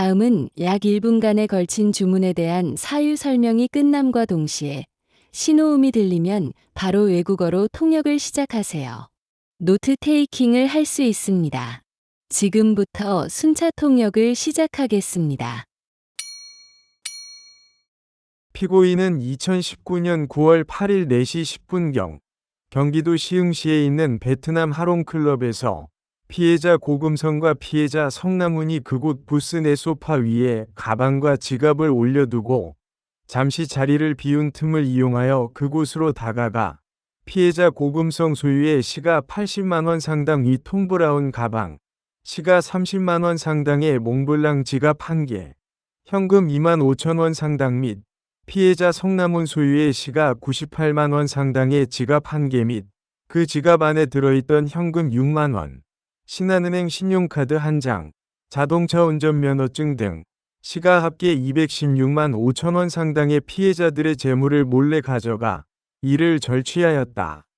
다음은 약 1분간에 걸친 주문에 대한 사유 설명이 끝남과 동시에 신호음이 들리면 바로 외국어로 통역을 시작하세요. 노트 테이킹을 할 수 있습니다. 지금부터 순차 통역을 시작하겠습니다. 피고인은 2019년 9월 8일 4시 10분경 경기도 시흥시에 있는 베트남 하롱클럽에서 피해자 고금성과 피해자 성남훈이 그곳 부스 내 소파 위에 가방과 지갑을 올려두고 잠시 자리를 비운 틈을 이용하여 그곳으로 다가가 피해자 고금성 소유의 시가 80만원 상당 위 톰브라운 가방, 시가 30만원 상당의 몽블랑 지갑 1개, 현금 2만 5천원 상당 및 피해자 성남훈 소유의 시가 98만 원 상당의 지갑 1개 및 그 지갑 안에 들어있던 현금 6만 원, 신한은행 신용카드 1장, 자동차 운전면허증 등 시가 합계 216만 5천 원 상당의 피해자들의 재물을 몰래 가져가 이를 절취하였다.